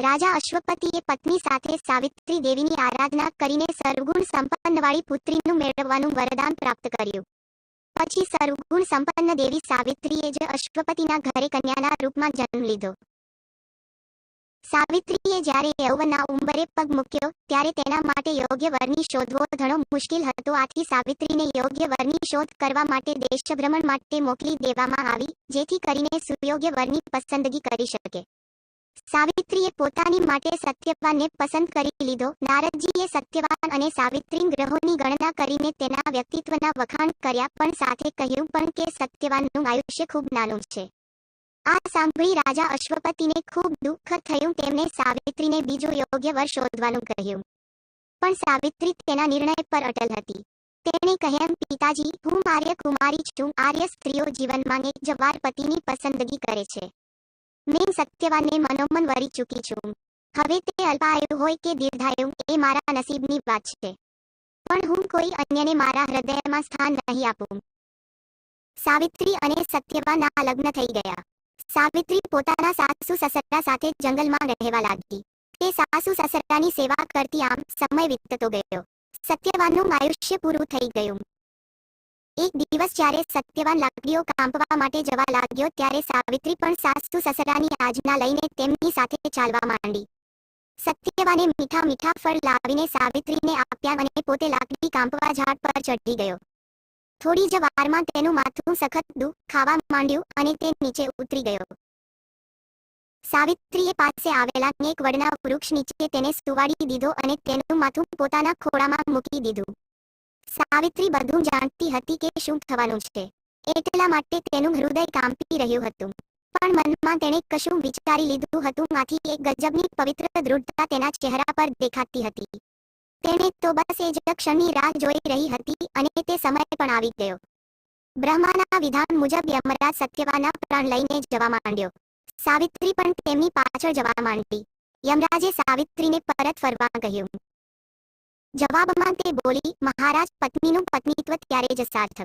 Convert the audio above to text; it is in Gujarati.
રાજા અશ્વપતિએ પત્ની સાથે સાવિત્રી દેવીની આરાધના કરીને સર્વગુણ સંપન્નવાળી પુત્રીનું મેળવવાનું વરદાન પ્રાપ્ત કર્યું. પછી સર્વગુણ સંપન્ન દેવી સાવિત્રીએ જ અશ્વપતિના ઘરે કન્યાના રૂપમાં જન્મ લીધો. સાવિત્રીએ જ્યારે યૌવનના ઉંબરે પગ મૂક્યો, ત્યારે તેના માટે યોગ્ય વરની શોધવો ઘણો મુશ્કેલ હતો. આથી સાવિત્રીને યોગ્ય વરની શોધ કરવા માટે દેશભ્રમણ માટે મોકલી દેવામાં આવી, જેથી કરીને સુયોગ્ય વરની પસંદગી કરી શકે. સાવિત્રીએ પોતાની માટે સત્યવાનને પસંદ કરી લીધો. નારદજીએ સત્યવાન અને સાવિત્રી ગ્રહોની ગણના કરીને તેના વ્યક્તિત્વના વખાણ કર્યા, પણ સાથે કહ્યું પણ કે સત્યવાનનું આયુષ્ય ખૂબ નાનું છે. આ સાંભળી રાજા અશ્વપતિને ખૂબ દુઃખ થયું, તેમણે સાવિત્રીને બીજું યોગ્ય વર શોધવાનું કહ્યું. પણ સાવિત્રી તેના નિર્ણય પર અટલ હતી. તેણે કહ્યું, પિતાજી, હું આર્ય કુમારી છું. આર્ય સ્ત્રીઓ જીવનમાં એક જ પતિની પસંદગી કરે છે. મેં સત્યવાનને મનોમન વરી ચૂકી છું હવે તે અલ્પાયુ હોય કે દીર્ઘાયુ એ મારા નસીબની વાત છે પણ હું કોઈ અન્યને મારા હૃદયમાં સ્થાન નહીં આપું સાવિત્રી અને સત્યવાનના લગ્ન થઈ ગયા સાવિત્રી પોતાના સાસુ સસરા સાથે જંગલમાં રહેવા લાગી તે સાસુ સસરાની સેવા કરતી આમ સમય વીતતો ગયો સત્યવાનનું આયુષ્ય પૂરું થઈ ગયું એક દિવસ જ્યારે સત્યવાન લાકડીઓ કાંપવા માટે જવા લાગ્યો ત્યારે સાવિત્રી પણ સાસુ સસરાની આજ્ઞા લઈને તેમની સાથે ચાલવા માંડી. સત્યવાને મીઠા મીઠા ફળ લાવીને સાવિત્રીને આપ્યા અને પોતે લાકડી કાંપવા ઝાડ પર ચઢી ગયો. થોડી જ વારમાં તેનું માથું સખત દુઃખ ખાવા માંડ્યું અને તે નીચે ઉતરી ગયો. સાવિત્રીએ પાસે આવેલા એક વડના વૃક્ષ નીચે તેને સુવાડી દીધો અને તેનું માથું પોતાના ખોળામાં મૂકી દીધું. સાવિત્રી બધું જાણતી હતી કે શું થવાનું છે. એટલા માટે તેનું હૃદય કાંપી રહ્યું હતું. પણ મનમાં તેણે કશું વિચારી લીધું હતું માંથી એક ગજબની પવિત્ર દૃઢતા તેના ચહેરા પર દેખાતી હતી. તેણે તો બસ એ જ ક્ષણની રાહ જોઈ રહી હતી અને તે સમય પણ આવી ગયો. બ્રહ્માના વિધાન મુજબ યમરાજ સત્યવાના પ્રાણ લઈને જવા માંડ્યો. સાવિત્રી પણ તેમની પાછળ જવા માંડી. યમરાજે સાવિત્રીને પરત ફરવા કહ્યું. જવાબમાં તે બોલી મહારાજ પત્નીનું પત્નીત્વ ત્યારે જ સાર્થક